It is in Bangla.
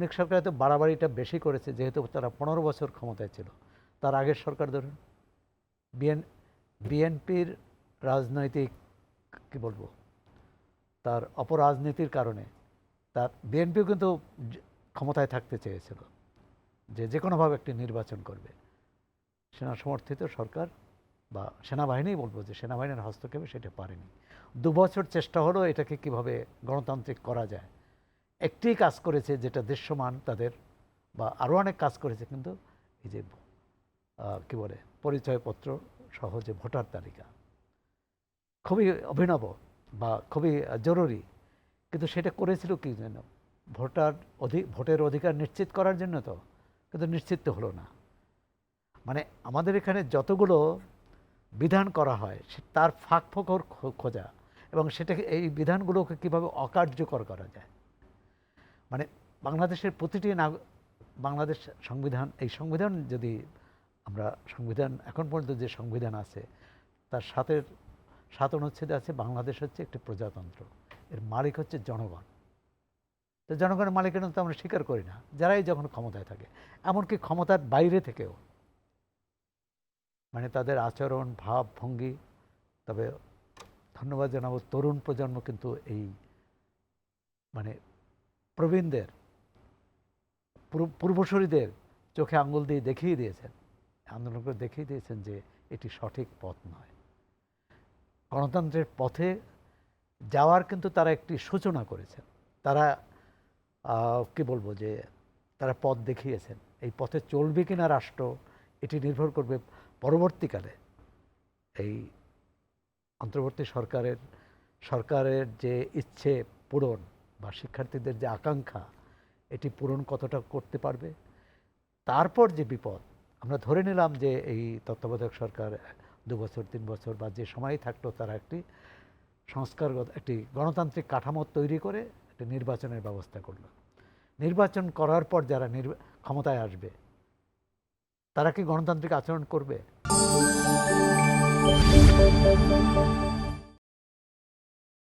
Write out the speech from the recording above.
লীগ সরকার তো বাড়াবাড়িটা বেশি করেছে, যেহেতু তারা পনেরো বছর ক্ষমতায় ছিল। তার আগের সরকার ধরুন, বিএন, বিএনপির রাজনৈতিক, কি বলব, তার অপরাজনীতির কারণে তার, বিএনপিও কিন্তু ক্ষমতায় থাকতে চেয়েছিল, যে যে কোনোভাবে একটি নির্বাচন করবে। সেনা সমর্থিত সরকার বা সেনাবাহিনী বলব যে সেনাবাহিনীর হস্তক্ষেপে সেটা পারেনি। দু বছর চেষ্টা হলো এটাকে কীভাবে গণতান্ত্রিক করা যায়। একটি কাজ করেছে যেটা দৃশ্যমান তাদের, বা আরও অনেক কাজ করেছে, কিন্তু এই যে কি বলে, পরিচয়পত্র সহ যে ভোটার তালিকা, খুবই অভিনব বা খুবই জরুরি, কিন্তু সেটা করেছিল কি যেন? ভোটার অধিক ভোটের অধিকার নিশ্চিত করার জন্য তো, কিন্তু নিশ্চিত তো হলো না। মানে আমাদের এখানে যতগুলো বিধান করা হয় তার ফাঁক ফোকর খোঁজা, এবং সেটাকে, এই বিধানগুলোকে কীভাবে অকার্যকর করা যায়? মানে বাংলাদেশের প্রতিটি বাংলাদেশ সংবিধান, এই সংবিধান যদি আমরা, সংবিধান এখন পর্যন্ত যে সংবিধান আছে, তার সাথে সাত অনুচ্ছেদে আছে বাংলাদেশ হচ্ছে একটি প্রজাতন্ত্র। এর মালিক হচ্ছে জনগণ। তো জনগণের মালিকের তো আমরা স্বীকার করি না, যারাই যখন ক্ষমতায় থাকে। এমনকি ক্ষমতার বাইরে থেকেও। মানে তাদের আচরণ, ভাব, ভঙ্গি, তবে ধন্যবাদ জানাব তরুণ প্রজন্ম কিন্তু এই মানে প্রবীণদের, পূর্ব- পূর্বসূরিদের চোখে আঙ্গুল দিয়ে দেখিয়ে দিয়েছেন। আন্দোলন করে দেখিয়ে দিয়েছেন যে এটি সঠিক পথ নয়। গণতন্ত্রের পথে যাওয়ার কিন্তু তারা একটি সূচনা করেছেন। তারা কি বলব যে তারা পথ দেখিয়েছেন। এই পথে চলবে কিনা রাষ্ট্র, এটি নির্ভর করবে পরবর্তীকালে এই অন্তর্বর্তী সরকারের সরকারের যে ইচ্ছে পূরণ বা শিক্ষার্থীদের যে আকাঙ্ক্ষা, এটি পূরণ কতটা করতে পারবে? তারপর যে বিপদ, আমরা ধরে নিলাম যে এই তত্ত্বাবধায়ক সরকার দু বছর, তিন বছর বা যে সময়ই থাকল তারা একটি সংস্কারগত, একটি গণতান্ত্রিক কাঠামো তৈরি করে একটি নির্বাচনের ব্যবস্থা করল। নির্বাচন করার পর যারা নির্বা- ক্ষমতায় আসবে, তারা কি গণতান্ত্রিক আচরণ করবে?